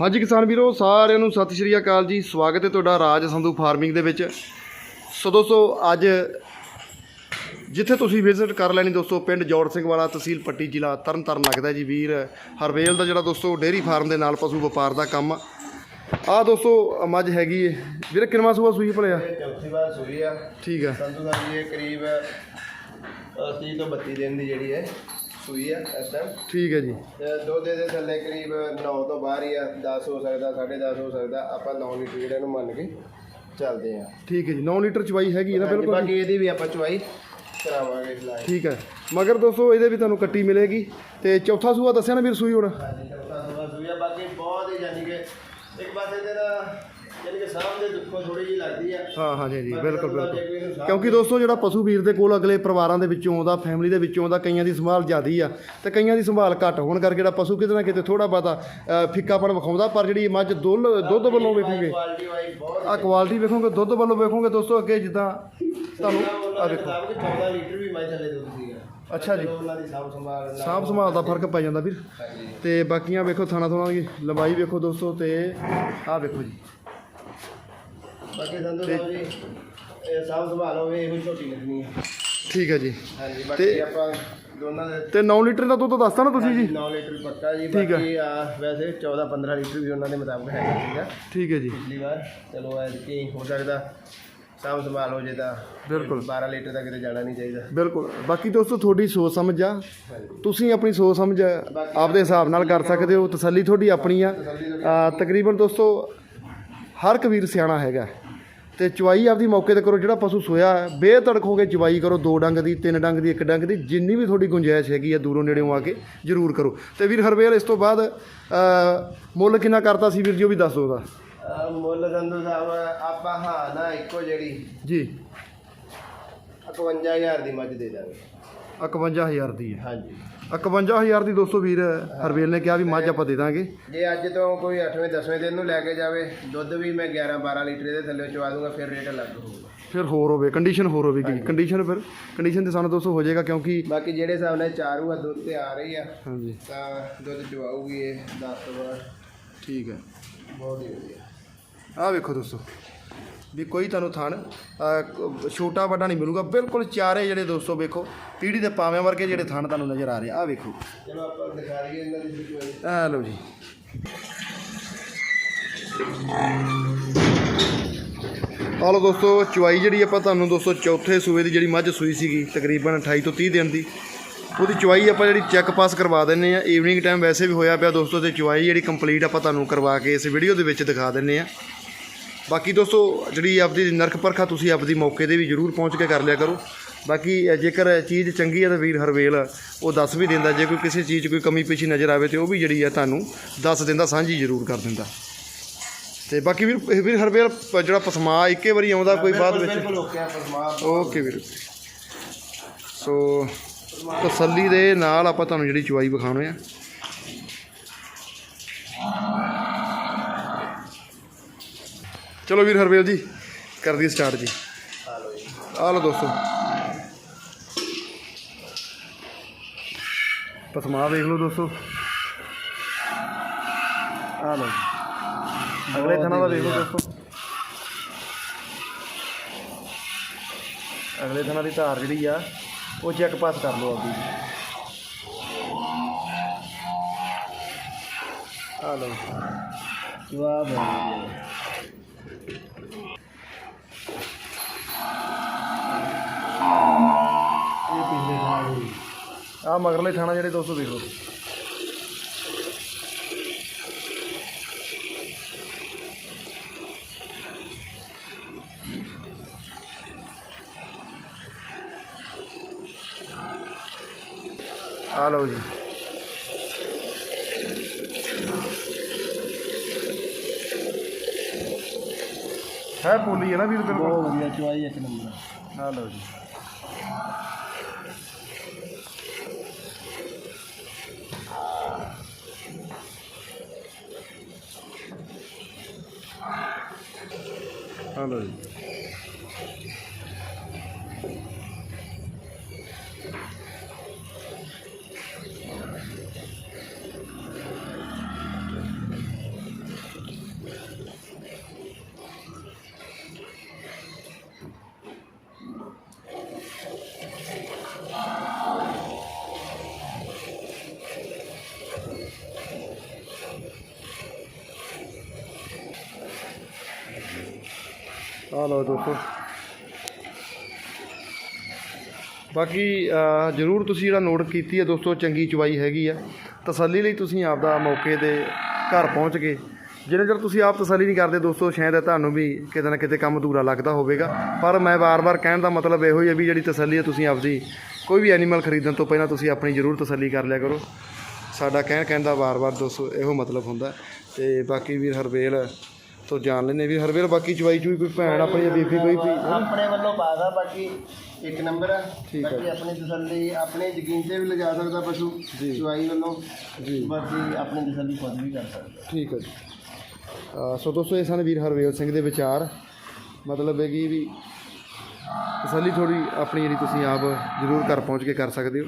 ਹਾਂਜੀ ਕਿਸਾਨ ਵੀਰੋ ਸਾਰਿਆਂ ਨੂੰ ਸਤਿ ਸ਼੍ਰੀ ਅਕਾਲ ਜੀ। ਸਵਾਗਤ ਹੈ ਤੁਹਾਡਾ ਰਾਜ ਸੰਧੂ ਫਾਰਮਿੰਗ ਦੇ ਵਿੱਚ। ਸੋ ਦੋਸਤੋ ਅੱਜ ਜਿੱਥੇ ਤੁਸੀਂ ਵਿਜ਼ਿਟ ਕਰ ਲੈਣੀ ਦੋਸਤੋ ਪਿੰਡ ਜੋੜ ਸਿੰਘ ਵਾਲਾ ਤਹਿਸੀਲ ਪੱਟੀ ਜ਼ਿਲ੍ਹਾ ਤਰਨਤਾਰਨ ਲੱਗਦਾ ਜੀ ਵੀਰ। ਹਰਵੇਲ ਦਾ ਜਿਹੜਾ ਦੋਸਤੋ ਡੇਅਰੀ ਫਾਰਮ ਦੇ ਨਾਲ ਪਸ਼ੂ ਵਪਾਰ ਦਾ ਕੰਮ। ਆ ਆਹ ਦੋਸਤੋ ਮੱਝ ਹੈਗੀ ਏ। ਵੀਰੇ ਕਿੰਨਵਾਂ ਸੂਆ ਸੂਈ ਭਲਿਆ? ਚੌਥੀ ਵਾਰ ਸੂਈ ਆ। ਠੀਕ ਹੈ ਸੰਧੂ ਸਾਹਿਬ ਜੀ ਇਹ ਕਰੀਬ 30 ਤੋਂ 32 ਦਿਨ ਦੀ ਜਿਹੜੀ ਹੈ। ਸੂਈ ਆ ਇਸ ਟਾਈਮ ਠੀਕ ਹੈ ਜੀ। ਦੁੱਧ ਦੇ ਥੱਲੇ ਕਰੀਬ 9 ਤੋਂ ਬਾਹਰ ਹੀ ਆ 10 ਹੋ ਸਕਦਾ 10.5 ਹੋ ਸਕਦਾ ਆਪਾਂ 9 ਲੀਟਰ ਜਿਹੜੇ ਨੂੰ ਮੰਨ ਕੇ ਚੱਲਦੇ ਆ। ਠੀਕ ਹੈ ਜੀ 9 ਲੀਟਰ ਚਵਾਈ ਹੈਗੀ ਨਾ ਬਿਲਕੁਲ। ਬਾਕੀ ਇਹਦੀ ਵੀ ਆਪਾਂ ਚੁਆਈ ਕਰਾਵਾਂਗੇ ਠੀਕ ਹੈ। ਮਗਰ ਦੋਸਤੋ ਇਹਦੇ ਵੀ ਤੁਹਾਨੂੰ ਕੱਟੀ ਮਿਲੇਗੀ। ਤੇ ਚੌਥਾ ਸੂਆ ਦੱਸਿਆ ਨਾ ਵੀਰ ਸੂਈ ਹੁਣ। ਚੌਥਾ ਸੂਆ ਸੂਈ ਆ ਬਾਕੀ ਬਹੁਤ ਹੀ ਯਾਨੀ ਕਿ ਇੱਕ ਪਾਸੇ ਤੇ ਨਾ ਯਾਨੀ ਕਿ ਸਾਹਮਣੇ ਦੁੱਖੋ ਥੋੜੀ ਜੀ ਲੱਗਦੀ ਆ। ਹਾਂ ਹਾਂ ਜੀ ਜੀ ਬਿਲਕੁਲ ਬਿਲਕੁਲ। ਕਿਉਂਕਿ ਦੋਸਤੋ ਜਿਹੜਾ ਪਸ਼ੂ ਵੀਰ ਦੇ ਕੋਲ ਅਗਲੇ ਪਰਿਵਾਰਾਂ ਦੇ ਵਿੱਚੋਂ ਆਉਂਦਾ ਫੈਮਿਲੀ ਦੇ ਵਿੱਚੋਂ ਆਉਂਦਾ ਕਈਆਂ ਦੀ ਸੰਭਾਲ ਜ਼ਿਆਦੀ ਆ। ਤੇ ਕਈਆਂ ਦੀ ਸੰਭਾਲ ਘੱਟ ਹੋਣ ਕਰਕੇ ਜਿਹੜਾ ਪਸ਼ੂ ਕਿਤੇ ਨਾ ਕਿਤੇ ਥੋੜਾ ਬਾਤਾ ਫਿੱਕਾਪਣ ਵਿਖਾਉਂਦਾ ਪਰ ਜਿਹੜੀ ਮੱਝ ਦੁੱਲ ਦੁੱਧ ਵੱਲੋਂ ਵੇਖੋਗੇ ਆ ਕੁਆਲਿਟੀ ਵੇਖੋਗੇ ਦੁੱਧ ਵੱਲੋਂ ਵੇਖੋਗੇ ਦੋਸਤੋ ਅੱਗੇ ਜਿੱਦਾਂ ਤੁਹਾਨੂੰ ਆ ਵੇਖੋ 14 ਲੀਟਰ ਵੀ ਮੈਂ ਥੱਲੇ ਦੁੱਧ ਸੀਗਾ। ਅੱਛਾ ਜੀ। ਸਾਂਭ ਸੰਭਾਲ ਦਾ ਫ਼ਰਕ ਪੈ ਜਾਂਦਾ ਵੀਰ। ਤੇ ਬਾਕੀਆਂ ਵੇਖੋ ਥਾਣਾ ਥਾਣਾ ਦੀ ਲੰਬਾਈ ਵੇਖੋ ਦੋਸਤੋ ਤੇ ਆਹ ਵੇਖੋ ਜੀ। ਬਾਕੀ ਸੰਧੂ ਸਾਹਿਬ ਜੀ ਇਹ ਸਾਂਭ ਸੰਭਾਲ ਹੋਵੇ ਇਹੋ ਛੋਟੀ ਲੱਗਣੀ ਹੈ ਠੀਕ ਹੈ ਜੀ। ਹਾਂਜੀ ਬਾਕੀ ਆਪਾਂ ਦੋਨਾਂ ਦੇ ਤੇ 9 ਲੀਟਰ ਦਾ ਦੁੱਧ ਦੱਸਤਾ ਨਾ ਤੁਸੀਂ ਜੀ? 9 ਲੀਟਰ ਪੱਕਾ ਜੀ ਠੀਕ ਆ। ਬਾਕੀ ਆ ਵੈਸੇ 14 15 ਲੀਟਰ ਵੀ ਉਹਨਾਂ ਦੇ ਮੁਤਾਬਕ ਹੈਗਾ ਸੀਗਾ ਠੀਕ ਹੈ ਜੀ। ਪਿਛਲੀ ਵਾਰ ਚਲੋ ਐਤਕੀ ਹੋ ਸਕਦਾ। ਸਾਂਭ ਸੰਭਾਲ ਹੋ ਜੇ ਤਾਂ। ਬਿਲਕੁਲ। 12 ਲੀਟਰ ਤੱਕ ਕਿਤੇ ਜਾਣਾ ਨਹੀਂ ਚਾਹੀਦਾ। ਬਿਲਕੁਲ। ਬਾਕੀ ਦੋਸਤੋ ਤੁਹਾਡੀ ਸੋਚ ਸਮਝ ਆ। ਤੁਸੀਂ ਆਪਣੀ ਸੋਚ ਸਮਝ ਆਪਦੇ ਹਿਸਾਬ ਨਾਲ ਕਰ ਸਕਦੇ ਹੋ। ਤਸੱਲੀ ਤੁਹਾਡੀ ਆਪਣੀ ਆ। ਆ, ਤਕਰੀਬਨ ਦੋਸਤੋ ਹਰ ਕਬੀਰ ਸਿਆਣਾ ਹੈਗਾ। ਤੇ ਚੁਆਈ ਆਪਦੀ ਮੌਕੇ ਤੇ ਕਰੋ ਜਿਹੜਾ ਪਸ਼ੂ ਸੋਇਆ ਹੈ, ਬੇਧੜਕ ਹੋ ਕੇ ਚੁਆਈ ਕਰੋ ਦੋ ਡੰਗ ਦੀ ਤਿੰਨ ਡੰਗ ਦੀ ਇੱਕ ਡੰਗ ਦੀ ਜਿੰਨੀ ਵੀ ਤੁਹਾਡੀ ਗੁੰਜਾਇਸ਼ ਹੈਗੀ ਆ ਦੂਰੋਂ ਨੇੜੇੋਂ ਆ ਕੇ ਜ਼ਰੂਰ ਕਰੋ। ਤੇ ਵੀਰ ਹਰਵੇਲ ਇਸ ਤੋਂ ਬਾਅਦ ਮੁੱਲ ਕਿੰਨਾ ਕਰਤਾ ਸੀ ਵੀਰ ਜੀ ਉਹ ਵੀ ਦੱਸ ਦਿਓ ਅਹ ਮੁੱਲ ਸੰਧੂ ਸਾਹਿਬ ਆਪਾਂ ਹਾਂ ਨਾ ਇੱਕੋ ਜਿਹੜੀ। ਜੀ। 51000 ਦੀ ਮੱਝ ਦੇ ਦਾਂਗੇ। 51000 ਦੀ ਹੈ। ਹਾਂਜੀ। 51000 ਦੀ ਦੋਸਤੋ ਵੀਰ ਹਰਵੇਲ ਨੇ ਕਿਹਾ ਵੀ ਮੱਝ ਆਪਾਂ ਦੇ ਦਾਂਗੇ। ਜੇ ਅੱਜ ਤੋਂ ਕੋਈ 8ਵੇਂ 10ਵੇਂ ਦਿਨ ਨੂੰ ਲੈ ਕੇ ਜਾਵੇ ਦੁੱਧ ਵੀ ਮੈਂ 11 12 ਲੀਟਰ ਦੇ ਥੱਲੇ ਚਵਾ ਦੂੰਗਾ ਫਿਰ ਰੇਟ ਅਲੱਗ ਹੋਊਗਾ। ਫਿਰ ਹੋਰ ਹੋਵੇ ਕੰਡੀਸ਼ਨ ਹੋਰ ਹੋਵੇਗੀ। ਕੰਡੀਸ਼ਨ ਫਿਰ ਕੰਡੀਸ਼ਨ ਤੇ ਸਾਨੂੰ ਦੋਸਤੋ ਹੋ ਜਾਏਗਾ ਕਿਉਂਕਿ ਬਾਕੀ ਜਿਹੜੇ ਹਿਸਾਬ ਨਾਲ ਚਾਰੂ ਆ ਦੁੱਧ ਤੇ ਆ ਰਹੀ ਆ ਹਾਂਜੀ। ਤਾਂ ਦੁੱਧ ਚਵਾਊਗੀ ਇਹ 10 ਤੋਂ ਬਾਅਦ ਠੀਕ ਹੈ। ਬਹੁਤ ਹੀ ਵਧੀਆ। ਆਹ ਵੇਖੋ ਦੋਸਤੋ। ਵੀ ਕੋਈ ਤੁਹਾਨੂੰ ਥਣ ਛੋਟਾ ਵੱਡਾ ਨਹੀਂ ਮਿਲੂਗਾ। ਬਿਲਕੁਲ ਚਾਰੇ ਜਿਹੜੇ ਦੋਸਤੋ ਵੇਖੋ ਪੀੜੀ ਦੇ ਪਾਵਿਆਂ ਵਰਗੇ ਜਿਹੜੇ ਥਣ ਤੁਹਾਨੂੰ ਨਜ਼ਰ ਆ ਰਹੇ ਆ। ਆਹ ਵੇਖੋ। ਚਲੋ ਆਪਾਂ ਦਿਖਾ ਦਈਏ ਇਹਨਾਂ ਦੀ ਸਿਚੁਏਸ਼ਨ ਆ ਲਓ ਜੀ। ਆ ਲਓ ਦੋਸਤੋ ਚੁਆਈ ਜਿਹੜੀ ਆਪਾਂ ਤੁਹਾਨੂੰ ਦੋਸਤੋ ਚੌਥੇ ਸੂਏ ਦੀ ਜਿਹੜੀ ਮੱਝ ਸੂਈ ਸੀਗੀ ਤਕਰੀਬਨ 28 ਤੋਂ 30 ਦਿਨ ਦੀ। ਉਹਦੀ ਚੁਆਈ ਆਪਾਂ ਜਿਹੜੀ ਚੈੱਕ ਪਾਸ ਕਰਵਾ ਦਿੰਨੇ ਆ ਈਵਨਿੰਗ ਟਾਈਮ ਵੈਸੇ ਵੀ ਹੋਇਆ ਪਿਆ ਦੋਸਤੋ ਤੇ ਚੁਆਈ ਜਿਹੜੀ ਕੰਪਲੀਟ ਆਪਾਂ ਤੁਹਾਨੂੰ ਕਰਵਾ ਕੇ ਇਸ ਵੀਡੀਓ ਦੇ ਵਿੱਚ ਦਿਖਾ ਦਿੰਨੇ ਆ ਬਾਕੀ ਦੋਸਤੋ ਜਿਹੜੀ ਆਪਦੀ ਨਰਕ ਪਰਖਾ ਤੁਸੀਂ ਆਪਦੀ ਮੌਕੇ ਤੇ ਵੀ ਜ਼ਰੂਰ ਪਹੁੰਚ ਕੇ ਕਰ ਲਿਆ ਕਰੋ। ਬਾਕੀ ਜੇਕਰ ਚੀਜ਼ ਚੰਗੀ ਹੈ ਤਾਂ ਵੀਰ ਹਰਵੇਲ ਉਹ ਦੱਸ ਵੀ ਦਿੰਦਾ ਜੇ ਕੋਈ ਕਿਸੇ ਚੀਜ਼ ਕੋਈ ਕਮੀ ਪੇਸ਼ੀ ਨਜ਼ਰ ਆਵੇ ਤੇ ਉਹ ਵੀ ਜਿਹੜੀ ਹੈ ਤੁਹਾਨੂੰ ਦੱਸ ਦਿੰਦਾ ਸਾਂਝੀ ਜ਼ਰੂਰ ਕਰ ਦਿੰਦਾ। ਤੇ ਬਾਕੀ ਵੀਰ ਵੀਰ ਹਰਵੇਲ ਜਿਹੜਾ ਪਸਮਾ ਇੱਕੇ ਵਾਰੀ ਆਉਂਦਾ ਕੋਈ ਬਾਅਦ ਵਿੱਚ? ਬਿਲਕੁਲ ਓਕੇ ਵੀਰ। ਸੋ ਤਸੱਲੀ ਦੇ ਨਾਲ ਆਪਾਂ ਤੁਹਾਨੂੰ ਜਿਹੜੀ ਚੁਆਈ ਵਿਖਾਉਣੇ ਆ। ਚਲੋ ਵੀਰ ਹਰਵੇਲ ਜੀ ਕਰ ਦਈਏ ਸਟਾਰਟ ਜੀ। ਆ ਲਓ ਦੋਸਤੋ। ਪਸਮਾ ਵੇਖ ਲਓ ਦੋਸਤੋ। ਆ ਲਓ। ਅਗਲੇ ਥਾਣਾ ਦਾ ਵੇਖ ਲਓ ਦੋਸਤੋ। ਅਗਲੇ ਥਾਣਾ ਦੀ ਧਾਰ ਜਿਹੜੀ ਆ ਉਹ ਚੈੱਕ ਪਾਸ ਕਰ ਲਓ ਆਪਦੀ। ਆ ਲਓ ਜਵਾਬ ਹੈ ਆ ਮਗਰਲੇ ਥਾਣਾ ਜਿਹੜੇ ਦੋਸਤੋ ਲਓ। ਆ ਲਓ ਜੀ। ਹੈ ਪੋਲੀ ਹੈ ਨਾ ਵੀਰ ਬਿਲਕੁਲ ਬਹੁਤ ਵਧੀਆ ਚੁਆਈ ਇੱਕ ਨੰਬਰ। ਆ ਲਓ ਜੀ। ਆ ਲਓ ਜੀ ਆ ਲਓ ਦੋਸਤੋ। ਬਾਕੀ ਜ਼ਰੂਰ ਤੁਸੀਂ ਜਿਹੜਾ ਨੋਟ ਕੀਤੀ ਹੈ ਦੋਸਤੋ, ਚੰਗੀ ਚਵਾਈ ਹੈਗੀ ਆ। ਤਸੱਲੀ ਲਈ ਤੁਸੀਂ ਆਪਦਾ ਮੌਕੇ ਤੇ ਘਰ ਪਹੁੰਚ ਕੇ ਜਿੰਨੇ ਚਿਰ ਤੁਸੀਂ ਆਪ ਤਸੱਲੀ ਨਹੀਂ ਕਰਦੇ ਦੋਸਤੋ, ਸ਼ਾਇਦ ਤੁਹਾਨੂੰ ਵੀ ਕਿਤੇ ਨਾ ਕਿਤੇ ਕੰਮ ਅਧੂਰਾ ਲੱਗਦਾ ਹੋਵੇਗਾ। ਪਰ ਮੈਂ ਵਾਰ-ਵਾਰ ਕਹਿਣ ਦਾ ਮਤਲਬ ਇਹੋ ਹੀ ਹੈ ਵੀ ਜਿਹੜੀ ਤਸੱਲੀ ਹੈ ਤੁਸੀਂ ਆਪਦੀ, ਕੋਈ ਵੀ ਐਨੀਮਲ ਖਰੀਦਣ ਤੋਂ ਪਹਿਲਾਂ ਤੁਸੀਂ ਆਪਣੀ ਜ਼ਰੂਰ ਤਸੱਲੀ ਕਰ ਲਿਆ ਕਰੋ। ਸਾਡਾ ਕਹਿਣ ਕਹਿਣ ਦਾ ਵਾਰ-ਵਾਰ ਦੋਸਤੋ ਇਹੋ ਮਤਲਬ ਹੁੰਦਾ। ਤੇ ਬਾਕੀ ਵੀਰ ਹਰਵੇਲ ਤੋਂ ਜਾਣ ਲੈਨੇ ਵੀ ਹਰਵੇਲ ਬਾਕੀ ਚਵਾਈ ਚੂਈ ਕੋਈ ਭੈਣ ਆਪਣੀ ਬੀਬੀ ਕੋਈ ਵੀ। ਆਪਣੇ ਵੱਲੋਂ ਪਾਦਾ ਬਾਕੀ ਇੱਕ ਨੰਬਰ ਆ। ਠੀਕ ਹੈ। ਬਾਕੀ ਆਪਣੀ ਤਸੱਲੀ ਆਪਣੇ ਯਕੀਨ ਤੇ ਵੀ ਲਿਜਾ ਸਕਦਾ ਪਸ਼ੂ ਜੀ। ਚਵਾਈ ਵੱਲੋਂ। ਜੀ। ਬਾਕੀ ਆਪਣੀ ਤਸੱਲੀ ਖੁਦ ਵੀ ਕਰ ਸਕਦਾ। ਠੀਕ ਹੈ ਜੀ। ਅਹ ਸੋ ਦੋਸਤੋ ਇਹ ਸਨ ਵੀਰ ਹਰਵੇਲ ਸਿੰਘ ਦੇ ਵਿਚਾਰ। ਮਤਲਬ ਹੈ ਕਿ ਵੀ ਤਸੱਲੀ ਥੋੜੀ ਆਪਣੀ ਜਿਹੜੀ ਤੁਸੀਂ ਆਪ ਜ਼ਰੂਰ ਘਰ ਪਹੁੰਚ ਕੇ ਕਰ ਸਕਦੇ ਹੋ।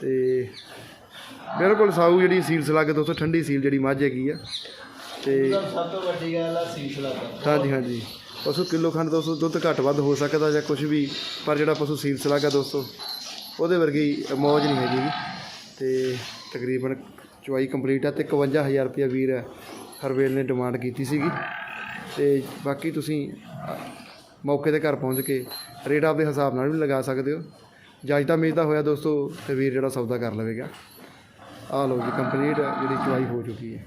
ਤੇ ਬਿਲਕੁਲ ਸਾਊ ਜਿਹੜੀ ਸੀਲ ਸਲਾ ਕੇ ਦੋਸਤੋ ਠੰਡੀ ਸੀਲ ਜਿਹੜੀ ਮੱਝ ਹੈਗੀ ਆ। ਤੇ ਉਹਦਾ ਸਭ ਤੋਂ ਵੱਡੀ ਗੱਲ ਆ ਸੀਸਲਾ ਦਾ ਹਾਂਜੀ ਹਾਂਜੀ। ਪਸ਼ੂ ਕਿਲੋ ਖੰਡ ਦੋਸਤੋ ਦੁੱਧ ਘੱਟ ਵੱਧ ਹੋ ਸਕਦਾ ਜਾਂ ਕੁਝ ਵੀ ਪਰ ਜਿਹੜਾ ਪਸ਼ੂ ਸੀਲ ਸਲਾਗਾ ਦੋਸਤੋ ਉਹਦੇ ਵਰਗੀ ਮੌਜ ਨਹੀਂ ਹੈਗੀ ਗੀ। ਤੇ ਤਕਰੀਬਨ ਚਵਾਈ ਕੰਪਲੀਟ ਆ ਤੇ 51000 ਰੁਪਇਆ ਵੀਰ ਹਰਵੇਲ ਨੇ ਡਿਮਾਂਡ ਕੀਤੀ ਸੀਗੀ। ਤੇ ਬਾਕੀ ਤੁਸੀਂ ਮੌਕੇ ਤੇ ਘਰ ਪਹੁੰਚ ਕੇ ਰੇਟ ਆਪਦੇ ਹਿਸਾਬ ਨਾਲ ਵੀ ਲਗਾ ਸਕਦੇ ਹੋ। ਜੱਜ ਦਾ ਮੇਜ ਦਾ ਹੋਇਆ ਦੋਸਤੋ ਤੇ ਵੀਰ ਜਿਹੜਾ ਸੌਦਾ ਕਰ ਲਵੇਗਾ। ਆ ਲਓ ਜੀ ਕੰਪਲੀਟ ਜਿਹੜੀ ਚਵਾਈ ਹੋ ਚੁੱਕੀ ਹੈ।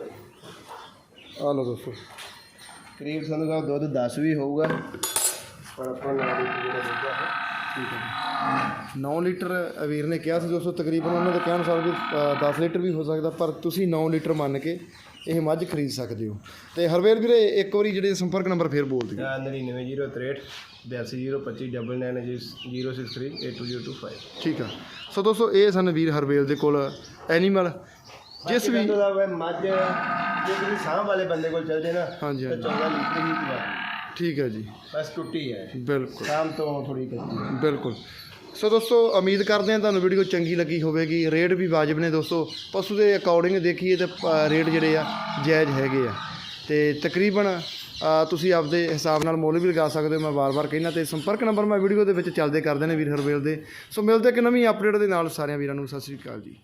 ਆ ਲਓ ਦੋਸਤੋ। ਕਰੀਬ ਸਾਨੂੰ ਦਾ ਦੁੱਧ 10 ਵੀ ਹੋਊਗਾ। ਪਰ ਆਪਾਂ ਨਾਲ ਹੀ ਜਿਹੜਾ ਦੁੱਧ ਆ। ਠੀਕ ਹੈ 9 ਲੀਟਰ ਵੀਰ ਨੇ ਕਿਹਾ ਸੀ ਦੋਸਤੋ ਤਕਰੀਬਨ ਉਹਨਾਂ ਦੇ ਕਹਿਣ ਅਨੁਸਾਰ ਵੀ ਅ, 10 ਲੀਟਰ ਵੀ ਹੋ ਸਕਦਾ ਪਰ ਤੁਸੀਂ 9 ਲੀਟਰ ਮੰਨ ਕੇ ਇਹ ਮੱਝ ਖਰੀਦ ਸਕਦੇ ਹੋ। ਤੇ ਹਰਵੇਲ ਵੀਰੇ ਇੱਕ ਵਾਰੀ ਜਿਹੜੇ ਸੰਪਰਕ ਨੰਬਰ ਫੇਰ ਬੋਲ ਦਿਓ। 9903 8205 063 8225 ਠੀਕ ਆ। ਸੋ ਦੋਸਤੋ ਇਹ ਸਨ ਵੀਰ ਹਰਵੇਲ ਦੇ ਕੋਲ ਐਨੀਮਲ। ਜਿਸ ਵੀ ਦਾ ਵੇ ਮੱਝ ਜੇ ਕੋਈ ਸਾਹ ਵਾਲੇ ਬੰਦੇ ਕੋਲ ਚੱਲ ਜੇ ਨਾ ਹਾਂਜੀ ਤਾਂ ਹਾਂਜੀ। 14 ਲੀਟਰ ਹੀ ਪਵਾ ਠੀਕ ਹੈ ਜੀ। ਬਸ ਟੁੱਟੀ ਹੈ। ਬਿਲਕੁਲ। ਸ਼ਾਮ ਤੋਂ ਥੋੜੀ ਕੱਚੀ ਹੈ। ਬਿਲਕੁਲ। ਸੋ ਦੋਸਤੋ ਉਮੀਦ ਕਰਦੇ ਹਾਂ ਤੁਹਾਨੂੰ ਵੀਡੀਓ ਚੰਗੀ ਲੱਗੀ ਹੋਵੇਗੀ। ਰੇਟ ਵੀ ਵਾਜਬ ਨੇ ਦੋਸਤੋ। ਪਸ਼ੂ ਦੇ ਅਕੋਰਡਿੰਗ ਦੇਖੀਏ ਤੇ ਪ- ਰੇਟ ਜਿਹੜੇ ਆ ਜਾਇਜ਼ ਹੈਗੇ ਆ। ਤੇ ਤਕਰੀਬਨ ਅ, ਤੁਸੀਂ ਆਪਦੇ ਹਿਸਾਬ ਨਾਲ ਮੁੱਲ ਵੀ ਲਗਾ ਸਕਦੇ ਹੋ। ਮੈਂ ਵਾਰ-ਵਾਰ ਕਹਿਣਾ ਤੇ ਸੰਪਰਕ ਨੰਬਰ ਮੈਂ ਵੀਡੀਓ ਦੇ ਵਿੱਚ ਚੱਲਦੇ ਕਰਦੇ ਨੇ ਵੀਰ ਹਰਵੇਲ ਦੇ। ਸੋ ਮਿਲਦੇ ਕਿ ਨਵੀਂ ਅਪਡੇਟ ਦੇ ਨਾਲ ਸਾਰਿਆਂ ਵੀਰਾਂ ਨੂੰ। ਸਤਿ ਸ੍ਰੀ ਅਕਾਲ ਜੀ।